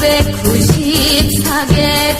계단 194개